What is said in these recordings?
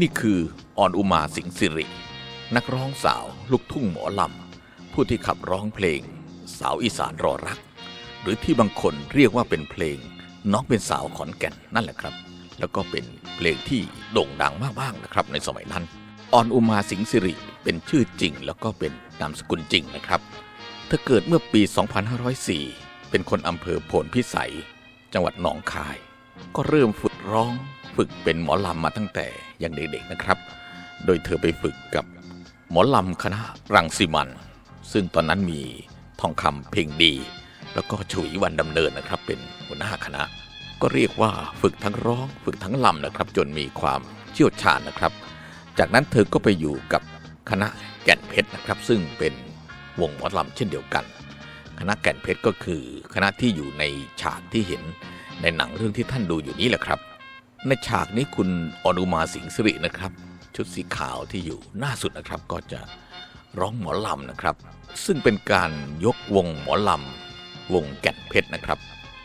นี่คือออนอุมาสิงห์สิริ นักร้องสาวลูกทุ่งหมอลำ ผู้ที่ขับร้องเพลง สาวอีสานรอรัก หรือที่บางคนเรียกว่าเป็นเพลง น้องเป็นสาวขอนแก่นนั่นแหละครับ แล้วก็เป็นเพลงที่โด่งดังมากๆนะครับ ในสมัยนั้นออนอุมาสิงห์สิริเป็นชื่อจริง แล้วก็เป็นนามสกุลจริงนะครับ เธอเกิดเมื่อปี 2504 เป็นคนอำเภอโพนพิสัย จังหวัดหนองคาย ก็เริ่มฝึกร้อง ฝึกเป็นหมอลำมาตั้งแต่ยังเด็กๆนะครับ โดยเธอไปฝึกกับหมอลำคณะรังสิมัน ซึ่งตอนนั้นมีทองคำเพลงดี แล้วก็ฉุยวันดำเนินนะครับ เป็นหัวหน้าคณะ ก็เรียกว่าฝึกทั้งร้อง ฝึกทั้งลำนะครับ จนมีความเชี่ยวชาญนะครับ จากนั้นเธอก็ไปอยู่กับคณะแก่นเพชรนะครับ ซึ่งเป็นวงหมอลำเช่นเดียวกัน คณะแก่นเพชรก็คือคณะที่อยู่ในฉากที่เห็นในหนังเรื่องที่ท่านดูอยู่นี้แหละครับ ในฉากนี้คุณอนุมาสิงสิรินะครับ ชุดสีขาวที่อยู่หน้าสุดนะครับ ก็จะร้องหมอลำนะครับ ซึ่งเป็นการยกวงหมอลำวงแก่นเพชรนะครับ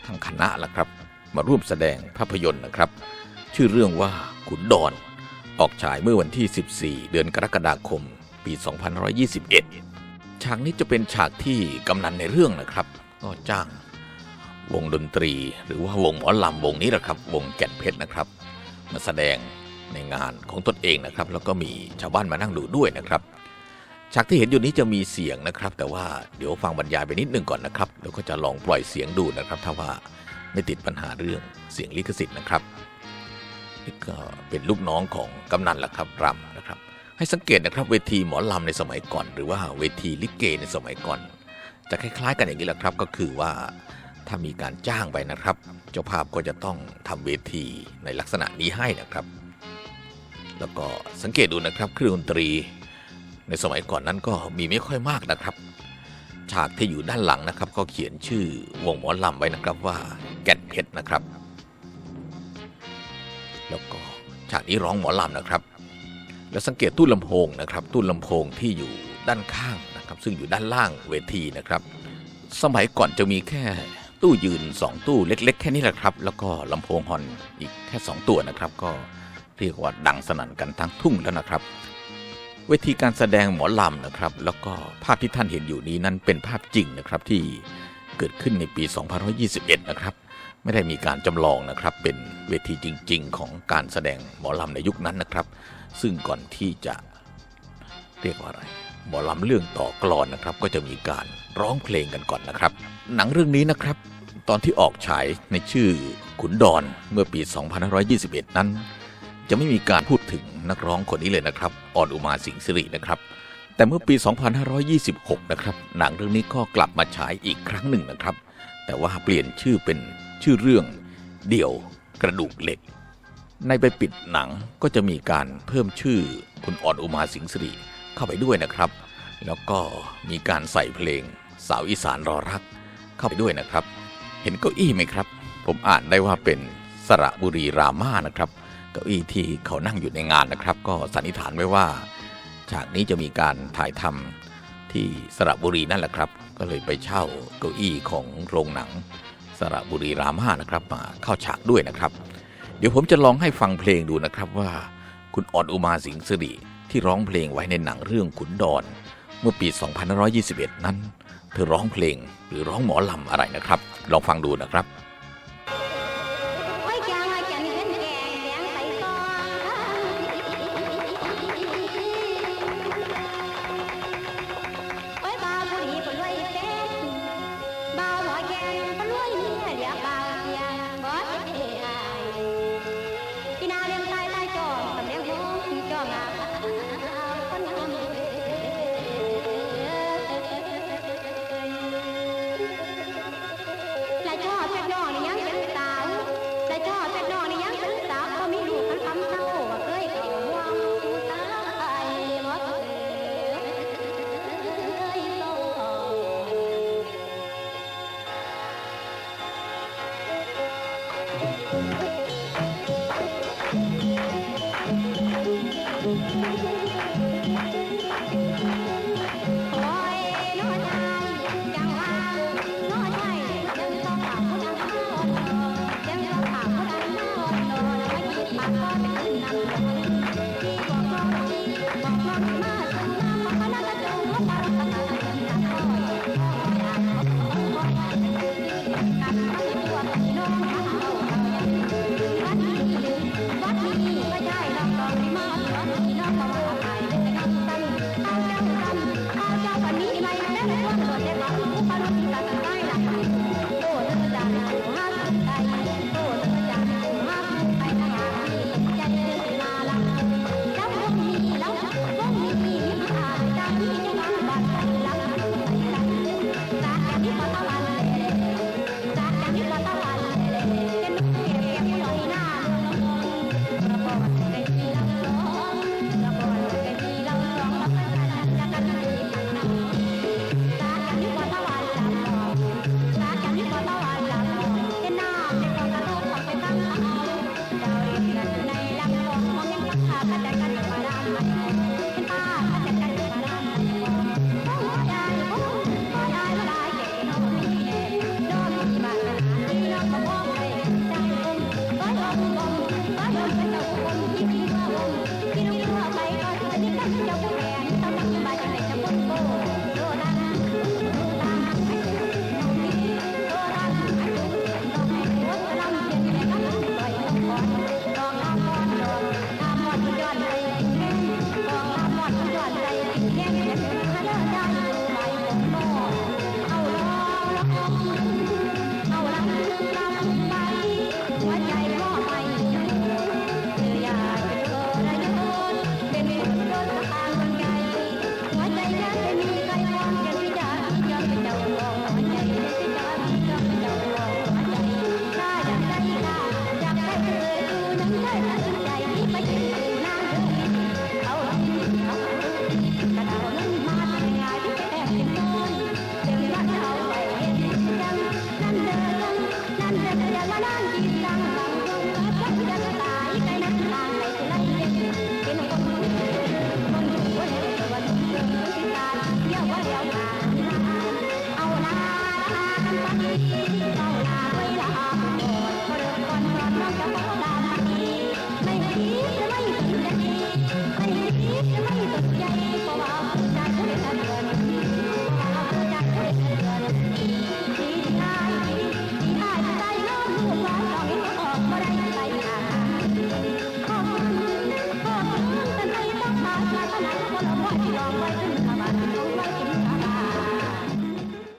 ทั้งคณะละครับ มาร่วมแสดงภาพยนตร์นะครับ ชื่อเรื่องว่าขุนดอน ออกฉายเมื่อวันที่ 14 เดือนกรกฎาคม ปี 2521 ฉากนี้จะเป็นฉากที่กำนันในเรื่องนะครับ ก็จ้าง วงดนตรี หรือว่าวงหมอลำวงนี้แหละครับ วงแก่นเพชรนะครับ มาแสดงในงานของตนเองนะครับ แล้วก็มีชาวบ้านมานั่งดูด้วยนะครับฉากที่เห็นอยู่นี้จะมีเสียงนะครับ แต่ว่าเดี๋ยวฟังบรรยายไปนิดนึงก่อนนะครับ แล้วก็จะลองปล่อยเสียงดูนะครับ ถ้าว่าไม่ติดปัญหาเรื่องเสียงลิขสิทธิ์นะครับนี่ก็เป็นลูกน้องของกำนันแหละครับรำนะครับ ให้สังเกตนะครับเวทีหมอลำในสมัยก่อน หรือว่าเวทีลิเกในสมัยก่อน จะคล้าย ๆ กันอย่างนี้แหละครับ ก็คือว่า ถ้ามีการจ้างไปนะครับ เจ้าภาพก็จะต้องทำเวทีในลักษณะนี้ให้นะครับ แล้วก็สังเกตดูนะครับเครื่องดนตรี ในสมัยก่อนนั้นก็มีไม่ค่อยมากนะครับ ฉากที่อยู่ด้านหลังนะครับ ก็เขียนชื่อวงหมอลำไว้นะครับว่าแก่นเพชรนะครับ แล้วก็ฉากนี้ร้องหมอลำนะครับ แล้วสังเกตตู้ลำโพงนะครับ ตู้ลำโพงที่อยู่ด้านข้างนะครับ ซึ่งอยู่ด้านล่างเวทีนะครับ สมัยก่อนจะมีแค่ ตู้ยืน 2 ตู้เล็ก ๆ แค่นี้แหละครับ แล้วก็ลำโพงฮอนอีกแค่ 2 ตัวนะครับ ก็เรียกว่าดังสนั่นกันทั้งทุ่งแล้วนะครับ เวทีการแสดงหมอลำนะครับ แล้วก็ภาพที่ท่านเห็นอยู่นี้นั้นเป็นภาพจริงนะครับที่เกิดขึ้นในปี 2521 นะครับ ไม่ได้มีการจำลองนะครับ เป็นเวทีจริง ๆ ของการแสดงหมอลำในยุคนั้นนะครับ ซึ่งก่อนที่จะเรียกว่าอะไร หมอลำเรื่องต่อกลอนนะครับ ก็จะมีการร้องเพลงกันก่อนนะครับ หนังเรื่องนี้นะครับ ตอนที่ออกฉายในชื่อขุนดอนเมื่อปี 2521 นั้น จะไม่มีการพูดถึงนักร้องคนนี้เลยนะครับออนอุมาสิงห์สิรินะครับ แต่เมื่อปี 2526 นะครับ หนังเรื่องนี้ก็กลับมาฉายอีกครั้งหนึ่งนะครับ แต่ว่าเปลี่ยนชื่อเป็นชื่อเรื่องเดี่ยวกระดูกเหล็ก ในใบปิดหนังก็จะมีการเพิ่มชื่อคุณอ่อนอุมาสิงห์สิริ เข้าไปด้วยนะครับ แล้วก็มีการใส่เพลงสาวอีสานรอรัก เข้าไปด้วยนะครับ เห็นเก้าอี้ไหมครับ ผมอ่านได้ว่าเป็นสระบุรีรามานะครับ เก้าอี้ที่เขานั่งอยู่ในงานนะครับ ก็สันนิษฐานไว้ว่า ฉากนี้จะมีการถ่ายทำที่สระบุรีนั่นแหละครับ ก็เลยไปเช่าเก้าอี้ของโรงหนัง สระบุรีรามานะครับมาเข้าฉากด้วยนะครับ เดี๋ยวผมจะลองให้ฟังเพลงดูนะครับว่า คุณอ่อนอุมาสิงห์สิริ ที่ร้องเพลงไว้ในหนังเรื่องขุนดอน เมื่อปี 2521 นั้น เธอร้องเพลงหรือร้องหมอลำอะไรนะครับ ลองฟังดูนะครับ Thank you. Bye.